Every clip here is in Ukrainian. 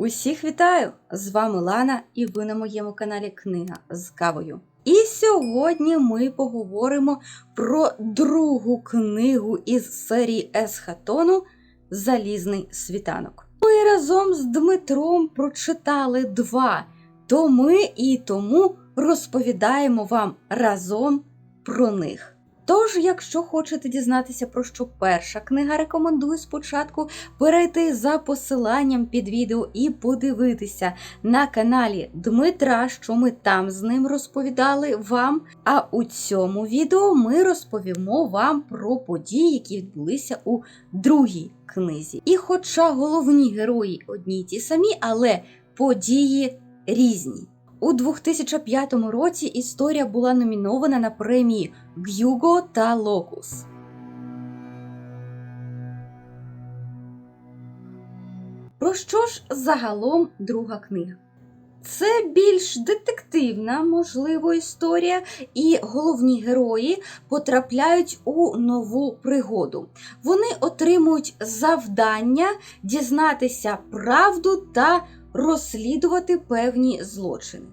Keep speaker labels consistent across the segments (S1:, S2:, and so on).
S1: Усіх вітаю! З вами Лана, і ви на моєму каналі Книга з кавою. І сьогодні ми поговоримо про другу книгу із серії Есхатону Залізний світанок. Ми разом з Дмитром прочитали два томи і тому розповідаємо вам разом про них. Тож, якщо хочете дізнатися про що перша книга, рекомендую спочатку перейти за посиланням під відео і подивитися на каналі Дмитра, що ми там з ним розповідали вам. А у цьому відео ми розповімо вам про події, які відбулися у другій книзі. І хоча головні герої одні й ті самі, але події різні. У 2005 році історія була номінована на премії Гюго та Локус. Про що ж загалом друга книга? Це більш детективна, можливо, історія, і головні герої потрапляють у нову пригоду. Вони отримують завдання дізнатися правду та розслідувати певні злочини.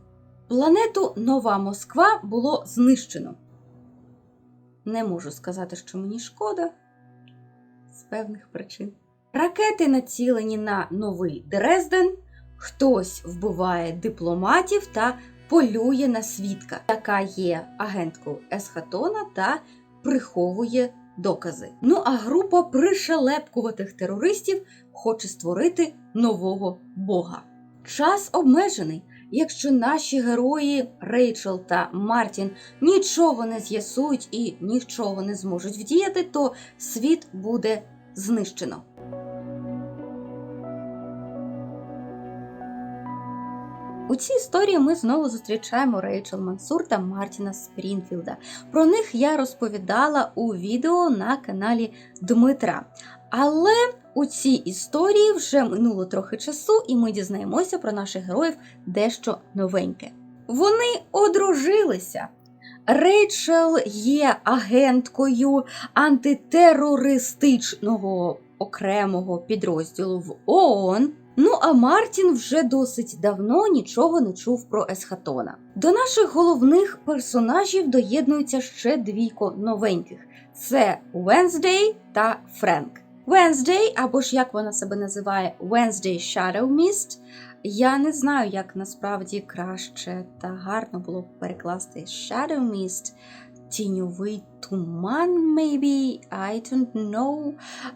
S1: Планету Нова Москва було знищено. Не можу сказати, що мені шкода з певних причин. Ракети націлені на новий Дрезден, хтось вбиває дипломатів та полює на свідка, яка є агенткою Есхатона та приховує докази. Ну а група пришелепкуватих терористів хоче створити нового бога. Час обмежений. Якщо наші герої Рейчел та Мартін нічого не з'ясують і нічого не зможуть вдіяти, то світ буде знищено. У цій історії ми знову зустрічаємо Рейчел Мансур та Мартіна Спрінфілда. Про них я розповідала у відео на каналі Дмитра. Але у цій історії вже минуло трохи часу, і ми дізнаємося про наших героїв дещо новеньке. Вони одружилися. Рейчел є агенткою антитерористичного окремого підрозділу в ООН. Ну а Мартін вже досить давно нічого не чув про Есхатона. До наших головних персонажів доєднуються ще двійко новеньких: це Венздей та Френк. Wednesday, або ж як вона себе називає, Wednesday Shadow Mist. Я не знаю, як насправді краще та гарно було б перекласти Shadow Mist. Тіньовий туман, maybe, I don't know.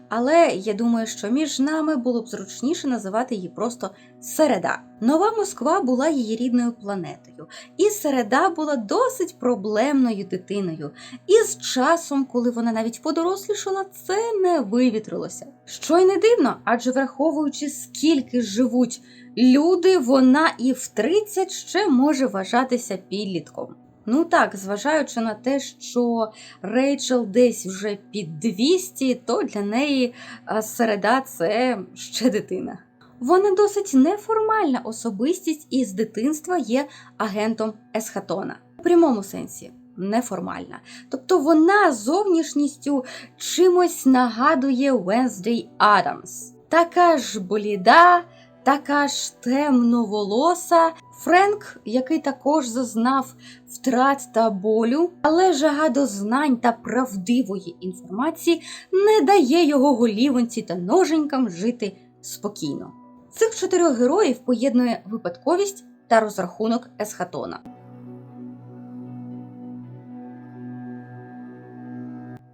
S1: Але я думаю, що між нами було б зручніше називати її просто Середа. Нова Москва була її рідною планетою, і Середа була досить проблемною дитиною. І з часом, коли вона навіть подорослішала, це не вивітрилося. Що й не дивно, адже враховуючи, скільки живуть люди, вона і в 30 ще може вважатися підлітком. Ну так, зважаючи на те, що Рейчел десь вже під 200, то для неї середа це ще дитина. Вона досить неформальна особистість і з дитинства є агентом Есхатона. У прямому сенсі неформальна. Тобто вона зовнішністю чимось нагадує Венздей Адамс. Така ж бліда, така ж темноволоса. Френк, який також зазнав втрат та болю, але жага до знань та правдивої інформації не дає його голівонці та ноженькам жити спокійно. Цих чотирьох героїв поєднує випадковість та розрахунок Есхатона.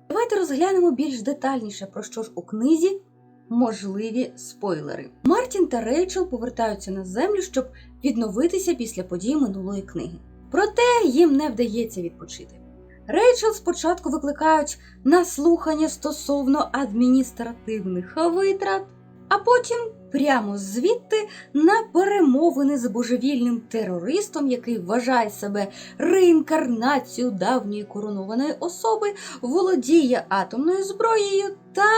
S1: Давайте розглянемо більш детальніше, про що ж у книзі можливі спойлери. Мартін та Рейчел повертаються на землю, щоб відновитися після подій минулої книги. Проте їм не вдається відпочити. Рейчел спочатку викликають на слухання стосовно адміністративних витрат, а потім прямо звідти на перемовини з божевільним терористом, який вважає себе реінкарнацією давньої коронованої особи, володіє атомною зброєю та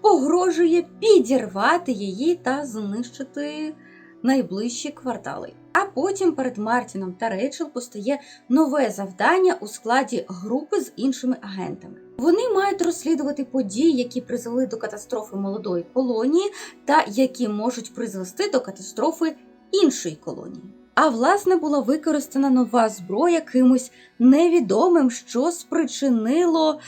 S1: погрожує підірвати її та знищити найближчі квартали. А потім перед Мартіном та Рейчел постає нове завдання у складі групи з іншими агентами. Вони мають розслідувати події, які призвели до катастрофи молодої колонії, та які можуть призвести до катастрофи іншої колонії. А власне була використана нова зброя кимось невідомим, що спричинило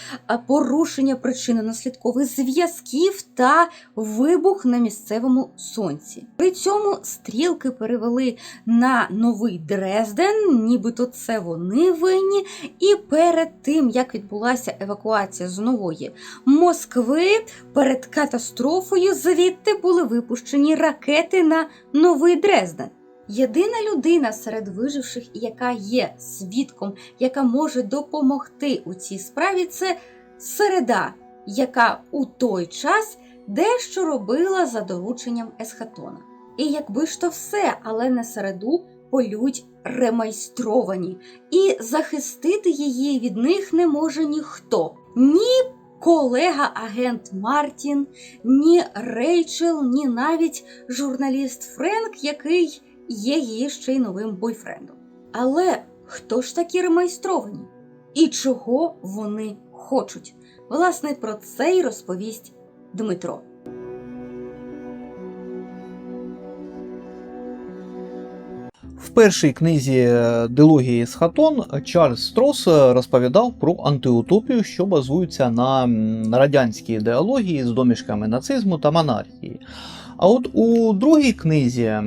S1: порушення причинно-наслідкових зв'язків та вибух на місцевому сонці. При цьому стрілки перевели на новий Дрезден, нібито це вони винні. І перед тим як відбулася евакуація з нової Москви, перед катастрофою звідти були випущені ракети на новий Дрезден. Єдина людина серед виживших, яка є свідком, яка може допомогти у цій справі, це середа, яка у той час дещо робила за дорученням Есхатона. І якби ж то все, але на середу полють ремайстровані, і захистити її від них не може ніхто. Ні колега-агент Мартін, ні Рейчел, ні навіть журналіст Френк, який є її ще й новим бойфрендом. Але хто ж такі ремайстровані? І чого вони хочуть? Власне, про це й розповість Дмитро.
S2: В першій книзі е, дилогії Схатон Чарльз Строс е, розповідав про антиутопію, що базується на радянській ідеології з домішками нацизму та монархії. А от у другій книзі, е,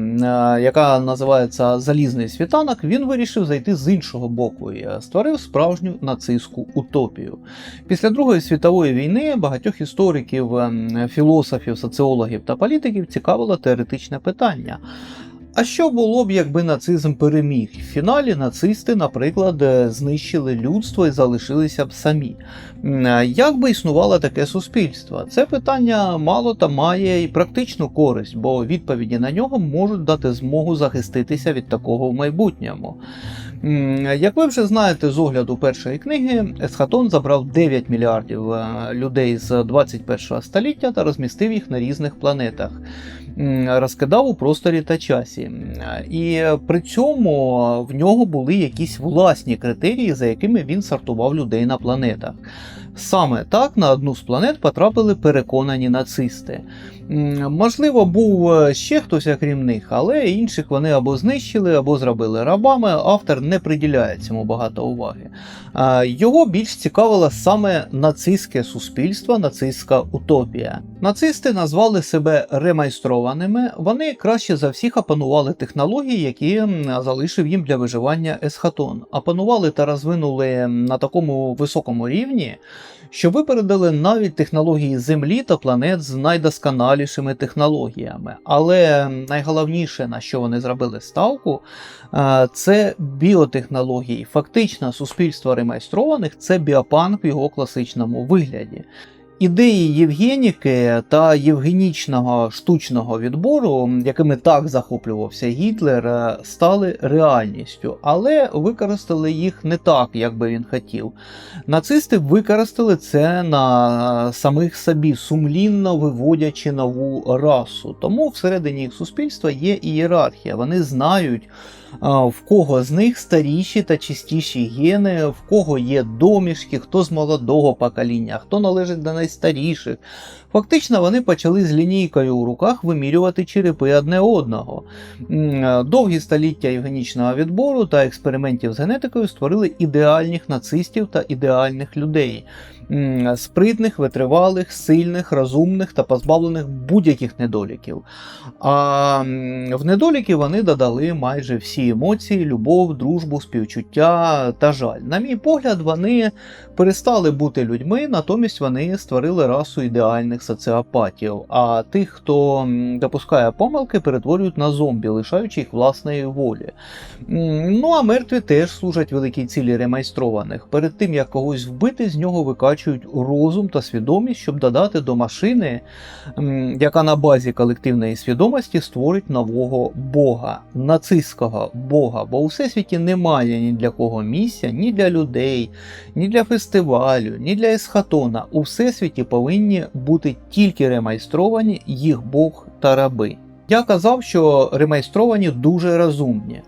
S2: яка називається Залізний світанок, він вирішив зайти з іншого боку і е, створив справжню нацистську утопію. Після Другої світової війни багатьох істориків, ем, філософів, соціологів та політиків цікавило теоретичне питання. А що було б, якби нацизм переміг? В фіналі нацисти, наприклад, е, знищили людство і залишилися б самі. Як би існувало таке суспільство? Це питання мало та має і практичну користь, бо відповіді на нього можуть дати змогу захиститися від такого в майбутньому. Як ви вже знаєте з огляду першої книги, Есхатон забрав 9 мільярдів е, людей з 21 століття та розмістив їх на різних планетах. Розкидав у просторі та часі. І при цьому в нього були якісь власні критерії, за якими він сортував людей на планетах. Саме так на одну з планет потрапили переконані нацисти. Можливо, був е, ще хтось окрім них, але інших вони або знищили, або зробили рабами. Автор не приділяє цьому багато уваги. Його більш цікавило саме нацистське суспільство, нацистська утопія. Нацисти назвали себе ремайстрованими. Вони краще за всіх опанували технології, які залишив їм для виживання Есхатон. Опанували та розвинули на такому високому рівні, що випередили навіть технології Землі та планет з найдосконалішими технологіями. Але найголовніше, на що вони зробили ставку, е, це біотехнології. Фактично, суспільство ремайстрованих це біопанк в його класичному вигляді. Ідеї Євгеніки та євгенічного штучного відбору, якими так захоплювався Гітлер, е, стали реальністю, але використали їх не так, як би він хотів. Нацисти використали це на самих собі, сумлінно виводячи нову расу. Тому всередині їх суспільства є ієрархія. Вони знають, в кого з них старіші та чистіші гени, в кого є домішки, хто з молодого покоління, хто належить до найстаріших. Фактично вони почали з лінійкою у руках вимірювати черепи одне одного. Е, Довгі століття євгенічного відбору та експериментів з генетикою створили ідеальних нацистів та ідеальних людей. Спритних, витривалих, сильних, розумних та позбавлених будь-яких недоліків. А в недоліки вони додали майже всі емоції, любов, дружбу, співчуття та жаль. На мій погляд, вони перестали бути людьми, натомість вони створили расу ідеальних соціопатів. А тих, хто допускає помилки, перетворюють на зомбі, лишаючи їх власної волі. Ну а мертві теж служать великій цілі ремайстрованих. Перед тим як когось вбити, з нього викачують розум та свідомість, щоб додати до машини, яка на базі колективної свідомості створить нового бога, нацистського бога. Бо у всесвіті немає ні для кого місця, ні для людей, ні для фестивалю, ні для есхатона. У всесвіті повинні бути тільки ремайстровані їх бог та раби. Я казав, що ремайстровані дуже розумні.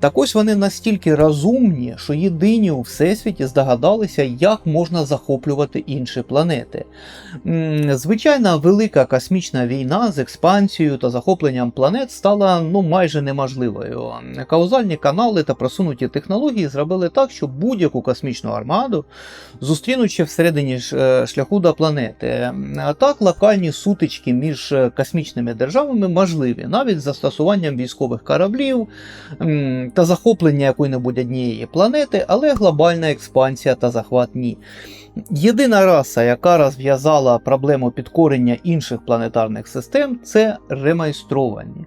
S2: Так ось вони настільки розумні, що єдині у всесвіті здогадалися, як можна захоплювати інші планети. Звичайна велика космічна війна з експансією та захопленням планет стала ну майже неможливою. Каузальні канали та просунуті технології зробили так, що будь-яку космічну армаду зустрінуть ще всередині е, шляху до планети. Так локальні сутички між е, космічними державами можливі, навіть з застосуванням військових кораблів та захоплення якої-небудь однієї планети, але глобальна експансія та захват ні. Єдина раса, яка розв'язала проблему підкорення інших планетарних систем, це ремайстровані.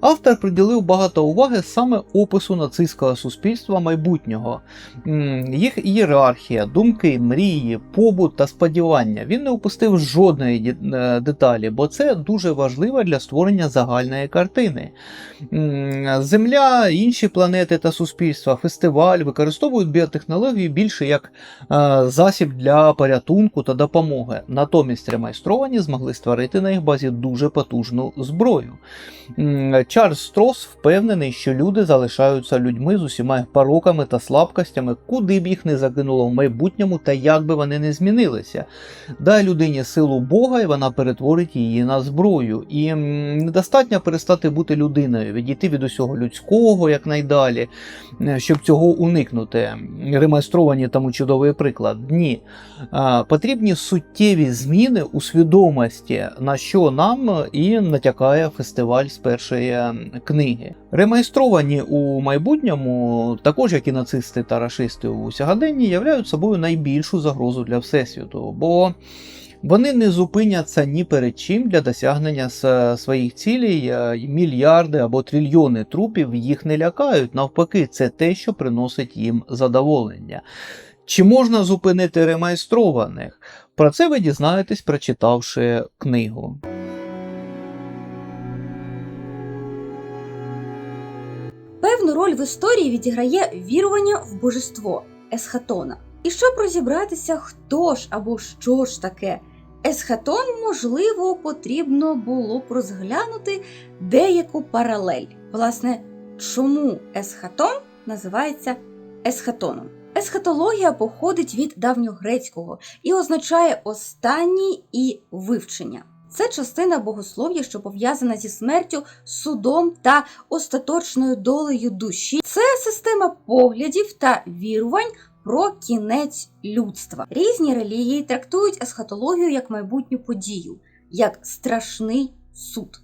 S2: Автор приділив багато уваги саме опису нацистського суспільства майбутнього, їх ієрархія, думки, мрії, побут та сподівання. Він не упустив жодної е, деталі, бо це дуже важливо для створення загальної картини. Земля, інші планети та суспільства, фестиваль використовують біотехнології більше як е, засіб для порятунку та допомоги. Натомість ремайстровані змогли створити на їх базі дуже потужну зброю. Чарльз Строс впевнений, що люди залишаються людьми з усіма їх пороками та слабкостями, куди б їх не закинуло в майбутньому та як би вони не змінилися. Дай людині силу Бога, і вона перетворить її на зброю. І недостатньо перестати бути людиною, відійти від усього людського якнайдалі, щоб цього уникнути. Ремайстровані тому чудовий приклад. Ні. Потрібні суттєві зміни у свідомості, на що нам і натякає фестиваль з першої е, книги. Ремайстровані у майбутньому, також як і нацисти та рашисти у сьогоденні, являють собою найбільшу загрозу для Всесвіту, бо вони не зупиняться ні перед чим для досягнення своїх цілей. е, Мільярди або трильйони трупів їх не лякають. Навпаки, це те, що приносить їм задоволення. Чи можна зупинити ремайстрованих? Про це ви дізнаєтесь, прочитавши книгу.
S1: Певну роль в історії відіграє вірування в божество Есхатона. І щоб розібратися, хто ж або що ж таке Есхатон, можливо, потрібно було б розглянути деяку паралель. Власне, чому Есхатон називається Есхатоном? Есхатологія походить від давньогрецького і означає останній і вивчення. Це частина богослов'я, що пов'язана зі смертю, судом та остаточною долею душі. Це система поглядів та вірувань про кінець людства. Різні релігії трактують есхатологію як майбутню подію, як страшний суд.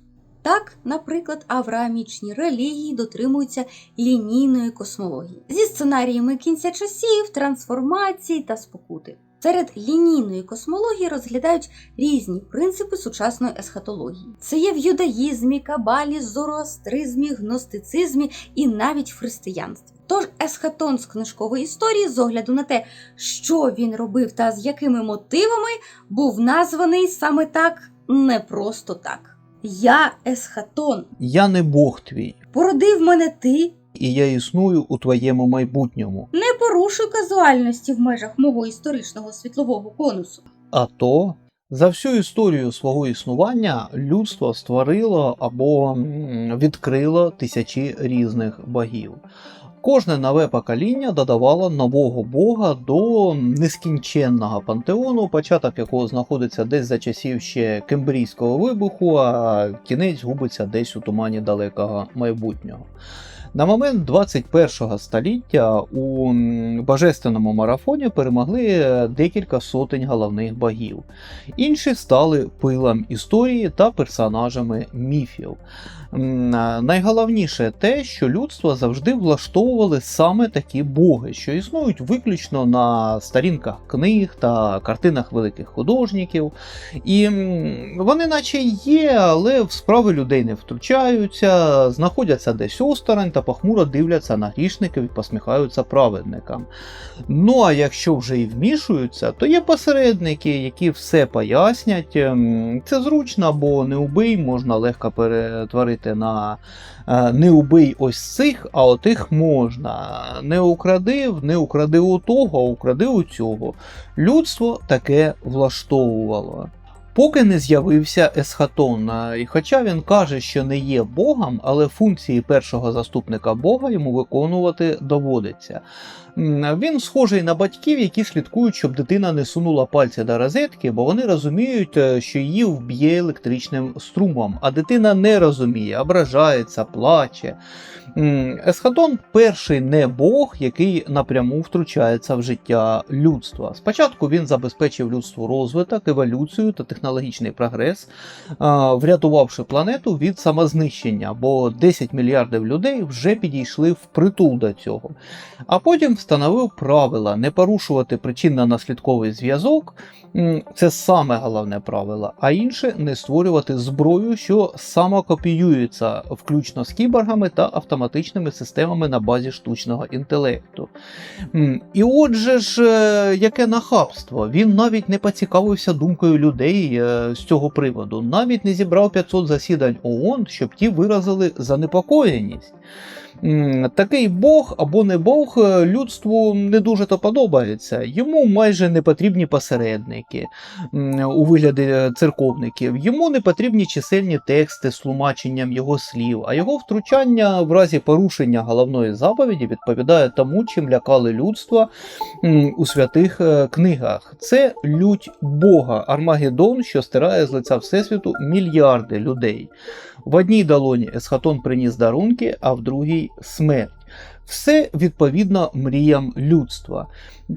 S1: Так, наприклад, авраамічні релігії дотримуються лінійної космології зі сценаріями кінця часів, трансформації та спокути. Серед лінійної космології розглядають різні принципи сучасної есхатології. Це є в юдаїзмі, кабалі, зороастризмі, гностицизмі і навіть в християнстві. Тож есхатон з книжкової історії, з огляду на те, що він робив та з якими мотивами, був названий саме так не просто так. Я есхатон.
S2: Я не Бог твій,
S1: Породив мене ти,
S2: і я існую у твоєму майбутньому.
S1: не порушуй казуальності в межах мого історичного світлового конусу.
S2: А то за всю історію свого існування людство створило або відкрило тисячі різних богів. Кожне нове покоління додавало нового бога до нескінченного пантеону, початок якого знаходиться десь за часів ще кембрійського вибуху, а кінець губиться десь у тумані далекого майбутнього. На момент 21 століття у божественному марафоні перемогли декілька сотень головних богів. Інші стали пилом історії та персонажами міфів. Найголовніше те, що людство завжди влаштовували саме такі боги, що існують виключно на сторінках книг та картинах великих художників. І вони наче є, але в справи людей не втручаються, знаходяться десь осторонь та похмуро дивляться на грішників і посміхаються праведникам. Ну а якщо вже і вмішуються, то є посередники, які все пояснять. Ем, Це зручно, бо не убий можна легко перетворити на е, не убий ось цих, а отих можна. Не украдив, не укради у того, а укради у цього. Людство таке влаштовувало. Поки не з'явився Есхатон, і хоча він каже, що не є Богом, але функції першого заступника Бога йому виконувати доводиться. Він схожий на батьків, які слідкують, щоб дитина не сунула пальці до розетки, бо вони розуміють, е, що її вб'є електричним струмом, а дитина не розуміє, ображається, плаче. М, Есхатон перший не Бог, який напряму втручається в життя людства. Спочатку він забезпечив людству розвиток, еволюцію та технологічний прогрес, врятувавши планету від самознищення, бо 10 мільярдів людей вже підійшли впритул до цього. А потім встановив правила не порушувати причинно-наслідковий зв'язок. Це саме головне правило, а інше не створювати зброю, що самокопіюється, включно з кіборгами та автоматичними системами на базі штучного інтелекту. І отже ж, е, яке нахабство, він навіть не поцікавився думкою людей е, з цього приводу, навіть не зібрав 500 засідань ООН, щоб ті виразили занепокоєність. Такий Бог або не Бог е, людству не дуже то подобається. Йому майже не потрібні посередники у вигляді е, церковників. Йому не потрібні чисельні тексти з тлумаченням його слів, а його втручання в разі порушення головної заповіді відповідає тому, чим лякали людство у святих е, книгах. Це лють Бога, Армагеддон, що стирає з лиця Всесвіту мільярди людей. В одній долоні Есхатон приніс дарунки, а в другій смерть. Все відповідно мріям людства.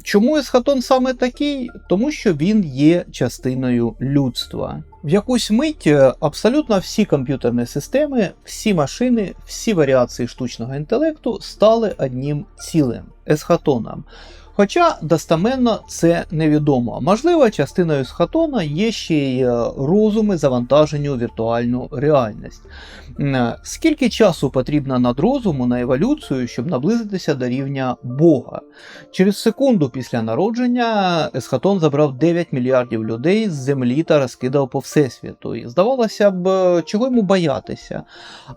S2: Чому Есхатон саме такий? Тому що він є частиною людства. В якусь мить е, абсолютно всі комп'ютерні системи, всі машини, всі варіації штучного інтелекту стали одним цілим есхатоном. Хоча достеменно це невідомо. Можливо, частиною схатона є ще й е, розуми завантажені у віртуальну реальність. Е, Скільки часу потрібно надрозуму на еволюцію, щоб наблизитися до рівня Бога? Через секунду після народження Есхатон забрав 9 мільярдів людей з землі та розкидав по всесвіту. І здавалося б, е, чого йому боятися.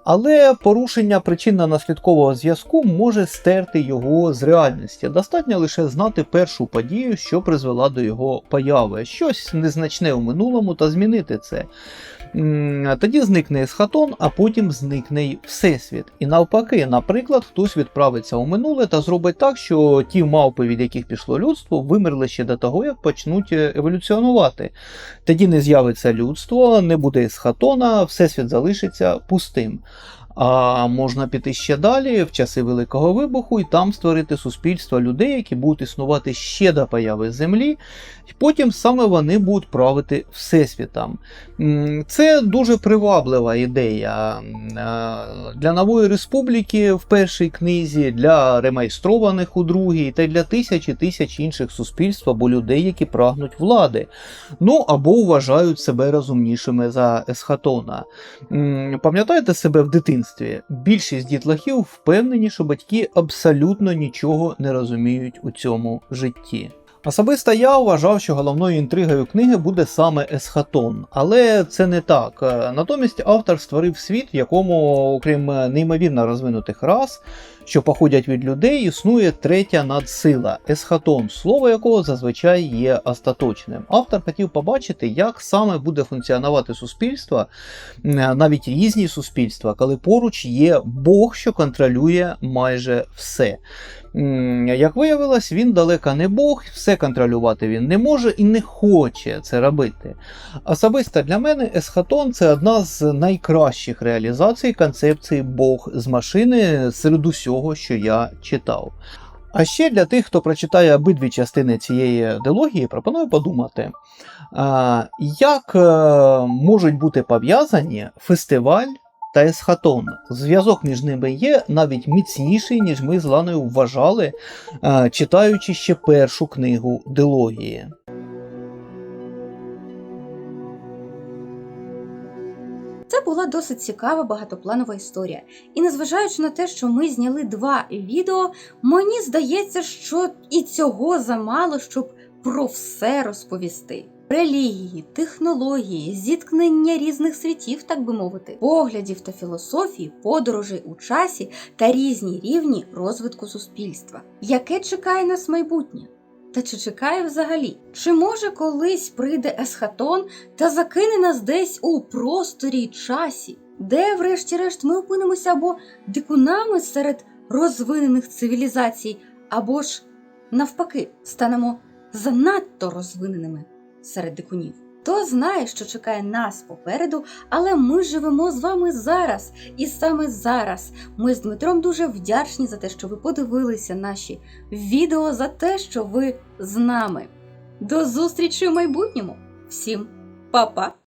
S2: Але порушення причинно-наслідкового зв'язку може стерти його з реальності. Достатньо лише знати першу подію, що призвела до його появи, щось незначне у минулому та змінити це. Тоді зникне есхатон, а потім зникне й всесвіт. І навпаки, наприклад, хтось відправиться у минуле та зробить так, що ті мавпи, від яких пішло людство, вимерли ще до того, як почнуть е, еволюціонувати. Тоді не з'явиться людство, не буде есхатона, всесвіт залишиться пустим. А можна піти ще далі, в часи Великого вибуху, і там створити суспільство людей, які будуть існувати ще до появи Землі, і потім саме вони будуть правити Всесвітом. Це дуже приваблива ідея е, для нової республіки в першій книзі, для ремайстрованих у другій, та для тисяч і тисяч інших суспільств або людей, які прагнуть влади. Ну або вважають себе розумнішими за Есхатона. Пам'ятаєте себе в дитинстві? Більшість дітлахів впевнені, що батьки абсолютно нічого не розуміють у цьому житті. Особисто я вважав, що головною інтригою книги буде саме Есхатон, але це не так. Натомість автор створив світ, в якому, окрім неймовірно розвинутих рас, що походять від людей, існує третя надсила есхатон, слово якого зазвичай є остаточним. Автор хотів побачити, як саме буде функціонувати суспільство, навіть різні суспільства, коли поруч є Бог, що контролює майже все. Як виявилось, він далеко не Бог, все контролювати він не може і не хоче це робити. Особисто для мене Есхатон це одна з найкращих реалізацій концепції Бог з машини серед усього, що я читав. А ще для тих, хто прочитає обидві частини цієї дилогії, пропоную подумати, як е, можуть бути пов'язані фестиваль та есхатон. Зв'язок між ними є навіть міцніший, ніж ми з Ланою вважали, е, читаючи ще першу книгу дилогії.
S1: Була досить цікава багатопланова історія. І незважаючи на те, що ми зняли два відео, мені здається, що і цього замало, щоб про все розповісти. Релігії, технології, зіткнення різних світів, так би мовити, поглядів та філософії, подорожей у часі та різні рівні розвитку суспільства. Яке чекає нас майбутнє? Та чи чекає взагалі? Чи може колись прийде есхатон та закине нас десь у просторі й часі, де, врешті-решт, ми опинимося або дикунами серед розвинених цивілізацій, або ж навпаки станемо занадто розвиненими серед дикунів? Хто знає, що чекає нас попереду, але ми живемо з вами зараз, і саме зараз ми з Дмитром дуже вдячні за те, що ви подивилися наші відео, за те, що ви з нами. До зустрічі в майбутньому! Всім па-па!